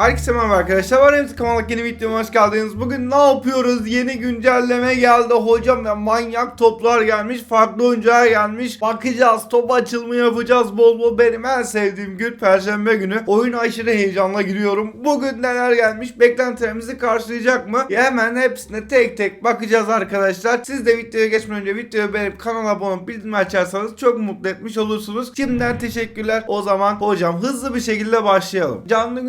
Herkese merhaba arkadaşlar. Var Remzi kanalına yeni videoma hoş geldiniz. Bugün ne yapıyoruz? Yeni güncelleme geldi hocam ve manyak toplar gelmiş. Farklı oyuncular gelmiş. Bakacağız. Top açılımı yapacağız bol bol. Benim en sevdiğim gün Perşembe günü. Oyun aşırı heyecanla giriyorum. Bugün neler gelmiş? Beklentilerimizi karşılayacak mı? Ya hemen hepsine tek tek bakacağız arkadaşlar. Siz de videoya geçmeden önce videoyu beğenip kanala abone olup bildirim açarsanız çok mutlu etmiş olursunuz. Şimdiden teşekkürler. O zaman hocam hızlı bir şekilde başlayalım. Canlı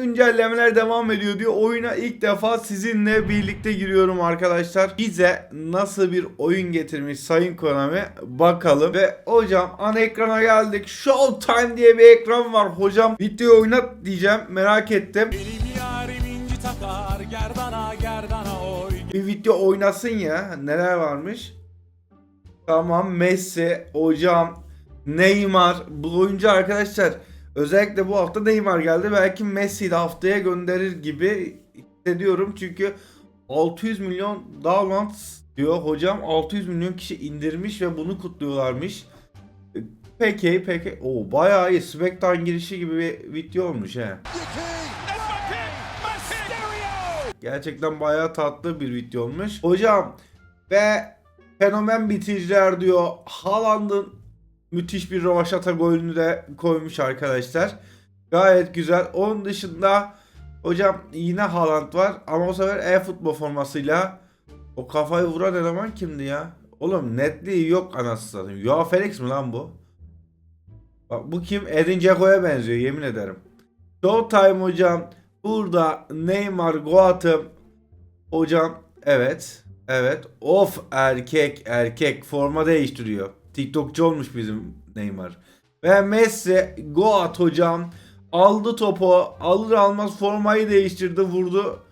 güncellemeler devam ediyor diyor. Oyuna ilk defa sizinle birlikte giriyorum arkadaşlar. Bize nasıl bir oyun getirmiş Sayın Konami bakalım. Ve hocam ana ekrana geldik. Showtime diye bir ekran var hocam. Videoyu oynat diyeceğim. Merak ettim. Benim yarim inci takar gerdana gerdana oy Bir video oynasın ya. Neler varmış? Tamam Messi, hocam, Neymar. Bu oyuncu arkadaşlar özellikle bu hafta Neymar geldi. Belki Messi'yi de haftaya gönderir gibi hissediyorum. Çünkü 600 milyon download diyor hocam. 600 milyon kişi indirmiş ve bunu kutluyorlarmış. Peki peki. O bayağı iyi. Smackdown girişi gibi bir video olmuş he. Gerçekten bayağı tatlı bir video olmuş. Hocam ve fenomen bitiriciler diyor. Haaland'ın müthiş bir rovaşata golünü de koymuş arkadaşlar. Gayet güzel. Onun dışında hocam yine Haaland var ama o sefer e-futbol formasıyla o kafayı vuran eleman kimdi ya? Oğlum netliği yok anasını satayım. Joao Felix mi lan bu? Bak bu kim? Edin Dzeko'ya benziyor yemin ederim. Showtime hocam. Burada Neymar Goat'ım. Hocam evet. Evet. Of erkek erkek forma değiştiriyor. TikTokçu olmuş bizim Neymar. Ve Messi Goat hocam aldı topu alır almaz formayı değiştirdi vurdu.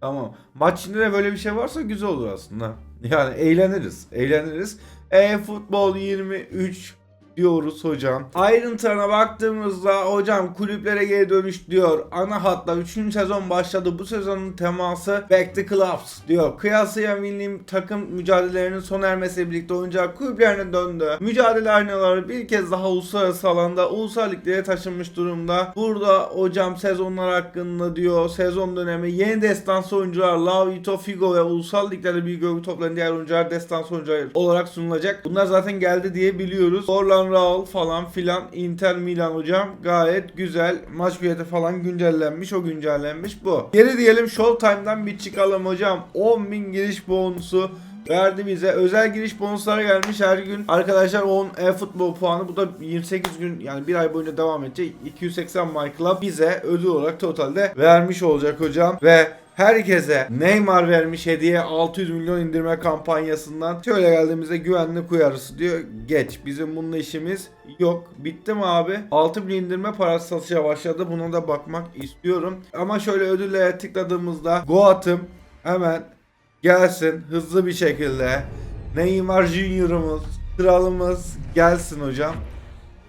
Tamam. Maç içinde de böyle bir şey varsa güzel olur aslında. Yani eğleniriz. Eğleniriz. E futbol 23 diyoruz hocam. Ayrıntılarına baktığımızda hocam kulüplere geri dönüş diyor. Ana hatla 3. sezon başladı. Bu sezonun teması Back to Clubs diyor. Kıyasıya milli takım mücadelelerinin sona ermesiyle birlikte oyuncular kulüplerine döndü. Mücadele arenaları bir kez daha uluslararası alanda ulusal liglere taşınmış durumda. Burada hocam sezonlar hakkında diyor. Sezon dönemi yeni destansı oyuncular Lavito, Figo ve ulusal liglerde bir göğü toplayan diğer oyuncular destansı oyuncular olarak sunulacak. Bunlar zaten geldi diye biliyoruz. Orlan Raul falan filan Inter Milan hocam gayet güzel. Maç bileti falan güncellenmiş. O güncellenmiş bu. Geri diyelim Showtime'dan bir çıkalım hocam. 10.000 giriş bonusu verdi bize. Özel giriş bonusları gelmiş her gün. Arkadaşlar 10 e-futbol puanı. Bu da 28 gün yani bir ay boyunca devam edecek. 280 My Club bize ödül olarak totalde vermiş olacak hocam. Ve herkese Neymar vermiş hediye 600 milyon indirme kampanyasından. Şöyle geldiğimizde güvenlik uyarısı diyor. Geç. Bizim bununla işimiz yok. Bitti mi abi? 6 milyon indirme parası satışa başladı. Buna da bakmak istiyorum. Ama şöyle ödüllere tıkladığımızda Goat'ım hemen gelsin hızlı bir şekilde. Neymar Junior'ımız, kralımız gelsin hocam.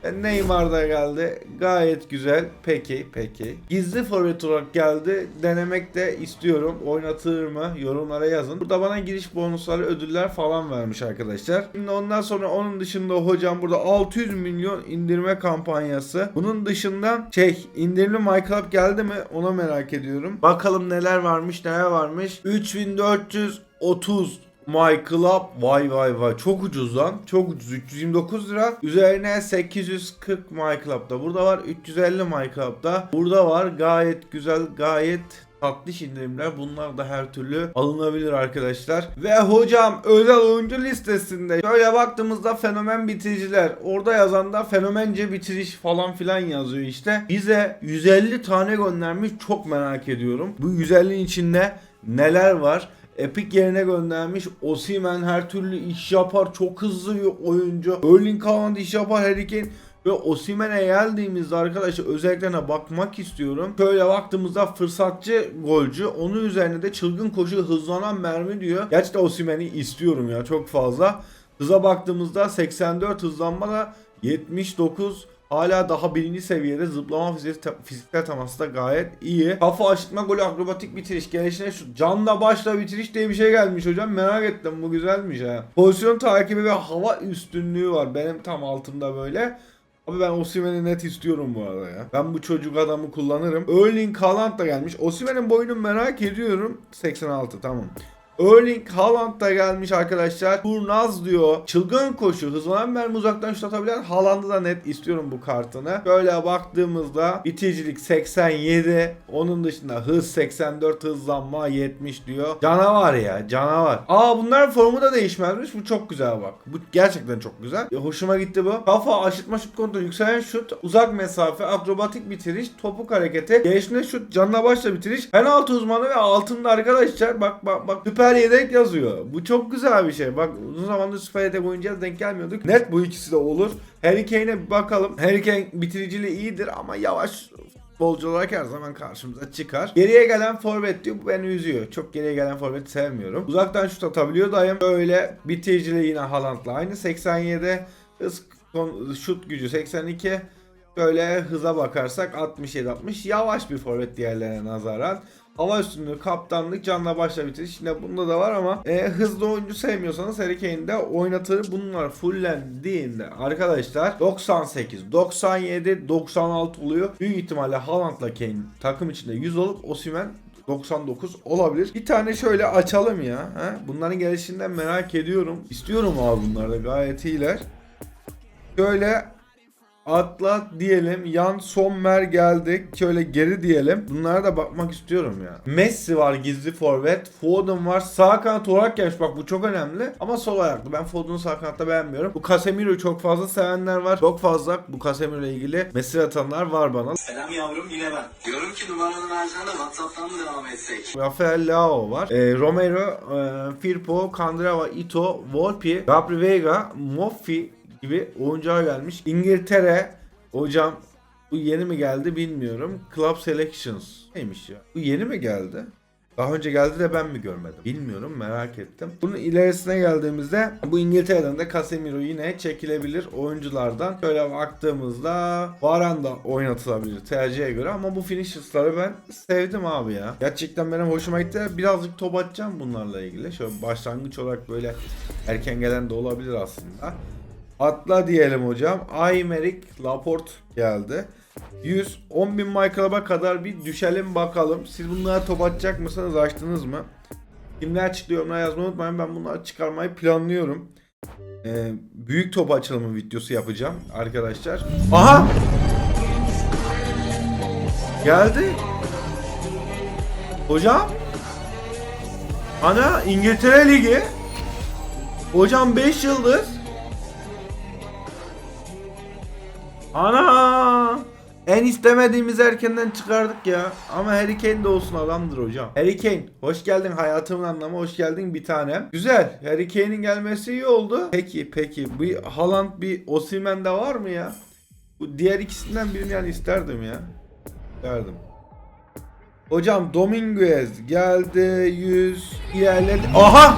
E, Neymar da geldi. Gayet güzel. Peki, peki. Gizli forvet olarak geldi. Denemek de istiyorum. Oynatır mı? Yorumlara yazın. Burada bana giriş bonusları, ödüller falan vermiş arkadaşlar. Şimdi ondan sonra onun dışında hocam burada 600 milyon indirme kampanyası. Bunun dışında şey indirimli MyClub geldi mi? Ona merak ediyorum. Bakalım neler varmış, neler varmış. 3430 My Club. Vay vay vay. Çok ucuz lan. Çok ucuz. 329 lira. Üzerine 840 My Club'da. Burada var. 350 My Club'da. Burada var. Gayet güzel gayet tatlış indirimler. Bunlar da her türlü alınabilir arkadaşlar. Ve hocam özel oyuncu listesinde şöyle baktığımızda fenomen bitiriciler. Orada yazan da fenomence bitiriş falan filan yazıyor işte. Bize 150 tane göndermiş. Çok merak ediyorum. Bu 150'nin içinde neler var Epic yerine göndermiş. Osimhen her türlü iş yapar. Çok hızlı bir oyuncu. Erling Haaland iş yapar. Harry Kane ve Osimhen'e geldiğimizde arkadaşlar özelliklerine bakmak istiyorum. Şöyle baktığımızda fırsatçı golcü. Onun üzerine de çılgın koşu hızlanan mermi diyor. Gerçekten Osimhen'i istiyorum ya çok fazla. Hıza baktığımızda 84 hızlanma da 79 Hala daha birinci seviyede zıplama fiziksel, fiziksel teması da gayet iyi. Kafa açtırma golü akrobatik bitiriş. Gelişine şu canla başla bitiriş diye bir şey gelmiş hocam. Merak ettim bu güzelmiş ha. Pozisyon takibi ve hava üstünlüğü var. Benim tam altımda böyle. Abi ben Osimhen'i net istiyorum bu arada ya. Ben bu çocuk adamı kullanırım. Erling Haaland da gelmiş. Osimhen'in boyunu merak ediyorum. 86 tamam. Erling Haaland da gelmiş arkadaşlar. Kurnaz diyor. Çılgın koşu. Hızlanan mermi uzaktan şut atabilen Haaland'ı da net istiyorum bu kartını. Böyle baktığımızda bitiricilik 87. Onun dışında hız 84 hızlanma 70 diyor. Canavar ya canavar. Aa bunların formu da değişmezmiş. Bu çok güzel bak. Bu gerçekten çok güzel. Ya, hoşuma gitti bu. Kafa aşırtma şut kontrolü yükselen şut uzak mesafe akrobatik bitiriş topuk hareketi gelişme şut canla başla bitiriş penaltı uzmanı ve altında arkadaşlar bak bak bak süper yedek yazıyor. Bu çok güzel bir şey. Bak uzun zamandır süper yedek oyuncuya denk gelmiyorduk. Net bu ikisi de olur. Harry Kane'e bir bakalım. Harry Kane bitiriciliği iyidir ama yavaş futbolcu olarak her zaman karşımıza çıkar. Geriye gelen forvet diyor bu beni üzüyor. Çok geriye gelen forveti sevmiyorum. Uzaktan şut atabiliyor dayım. Böyle bitiriciliği yine Haaland'la aynı 87. Hız şut gücü 82. Böyle hıza bakarsak 67-60 yavaş bir forvet diğerlerine nazaran. Hava üstünlüğü, kaptanlık, canla başla bitiriş. Yine bunda da var ama e, hızlı oyuncu sevmiyorsanız Harry Kane'de oynatır. Bunlar fullendiğinde arkadaşlar 98, 97, 96 oluyor. Büyük ihtimalle Haaland'la Kane takım içinde 100 olup Osimhen 99 olabilir. Bir tane şöyle açalım ya. He? Bunların gelişinden merak ediyorum. İstiyorum abi bunlar da gayet iyiler. Şöyle Atla diyelim. Yan Sommer geldik. Şöyle geri diyelim. Bunlara da bakmak istiyorum ya. Messi var gizli forvet. Foden var. Sağ kanat olarak gelmiş. Bak bu çok önemli. Ama sol ayaklı. Ben Foden'u sağ kanatta beğenmiyorum. Bu Casemiro'yu çok fazla sevenler var. Çok fazla bu Casemiro ile ilgili mesaj atanlar var bana. Selam yavrum yine ben. Diyorum ki numaranı versene Whatsapp'tan mı devam etsek? Rafael Leao var. E, Romero, e, Firpo, Candrava, Ito, Volpi, Gabri Veiga, Moffi gibi oyuncular gelmiş. İngiltere hocam bu yeni mi geldi bilmiyorum. Club Selections neymiş ya? Bu yeni mi geldi? Daha önce geldi de ben mi görmedim? Bilmiyorum merak ettim. Bunun ilerisine geldiğimizde bu İngiltere'den de Casemiro yine çekilebilir oyunculardan. Şöyle baktığımızda Varane da oynatılabilir tercihe göre ama bu finishers'ları ben sevdim abi ya. Gerçekten benim hoşuma gitti. Birazcık top atacağım bunlarla ilgili. Şöyle başlangıç olarak böyle erken gelen de olabilir aslında. Atla diyelim hocam. Aymeric Laporte geldi. 100 10 bin microb'a kadar bir düşelim bakalım. Siz bunlara top atacak mısınız? Açtınız mı? Kimler çıktı yorumlara yazmayı unutmayın. Ben bunları çıkarmayı planlıyorum. Ee, büyük top açılımı videosu yapacağım arkadaşlar. Aha! Geldi. Hocam. Ana İngiltere Ligi. Hocam 5 yıldız. Ana! En istemediğimiz erkenden çıkardık ya. Ama Harry Kane de olsun adamdır hocam. Harry Kane hoş geldin hayatımın anlamı hoş geldin bir tanem. Güzel. Harry Kane'in gelmesi iyi oldu. Peki peki. Bir Haaland bir Osimhen de var mı ya? Bu diğer ikisinden birini yani isterdim ya. İsterdim. Hocam Dominguez geldi 100 ilerledi. Aha!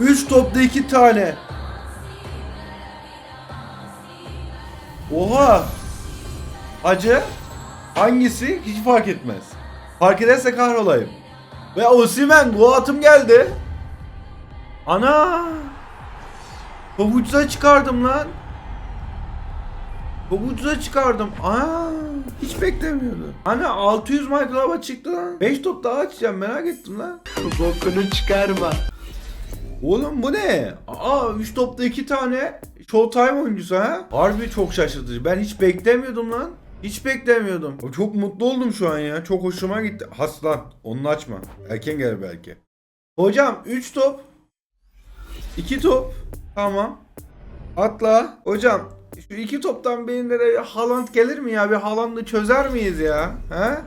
3 topta 2 tane. Oha! Acı hangisi hiç fark etmez. Fark ederse kahrolayım. Ve Osimhen bu atım geldi. Ana! Çok çıkardım lan. Çok çıkardım. Aa, hiç beklemiyordum. Ana 600 microb'a çıktı lan. 5 top daha açacağım merak ettim lan. Bokunu çıkarma. Oğlum bu ne? Aa 3 topta 2 tane Showtime oyuncusu ha? Harbi çok şaşırtıcı. Ben hiç beklemiyordum lan. Hiç beklemiyordum. Çok mutlu oldum şu an ya. Çok hoşuma gitti. Haslan. Onu açma. Erken gelir belki. Hocam 3 top. 2 top. Tamam. Atla. Hocam şu iki toptan birinde de Haaland gelir mi ya? Bir Haaland'ı çözer miyiz ya? He?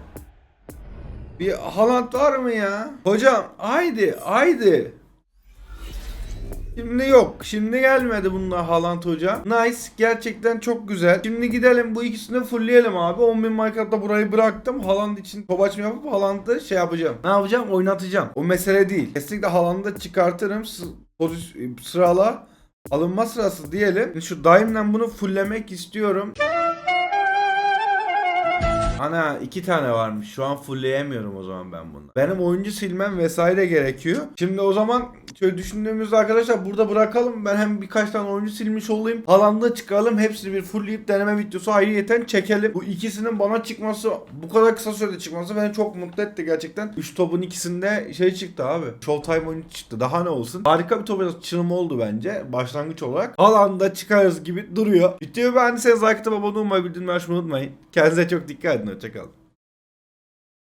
Bir Haaland var mı ya? Hocam haydi haydi. Şimdi yok. Şimdi gelmedi bununla Haaland hocam. Nice. Gerçekten çok güzel. Şimdi gidelim bu ikisini fullleyelim abi. 10.000 Minecraft'ta burayı bıraktım. Haaland için top açma yapıp Haaland'ı şey yapacağım. Ne yapacağım? Oynatacağım. O mesele değil. Kesinlikle Haaland'ı çıkartırım. Pozis- sırala. Alınma sırası diyelim. Şu daimle bunu fulllemek istiyorum. Ana iki tane varmış. Şu an fullleyemiyorum o zaman ben bunu. Benim oyuncu silmem vesaire gerekiyor. Şimdi o zaman şöyle düşündüğümüzde arkadaşlar burada bırakalım. Ben hem birkaç tane oyuncu silmiş olayım. Alanda çıkalım. Hepsini bir fullleyip deneme videosu ayrıyeten çekelim. Bu ikisinin bana çıkması bu kadar kısa sürede çıkması beni çok mutlu etti gerçekten. 3 topun ikisinde şey çıktı abi. Showtime oyuncu çıktı. Daha ne olsun. Harika bir top açılımı oldu bence. Başlangıç olarak. Alanda çıkarız gibi duruyor. Videoyu beğendiyseniz like atıp abone olmayı, bildirimleri açmayı unutmayın. Kendinize çok dikkat edin. 的这个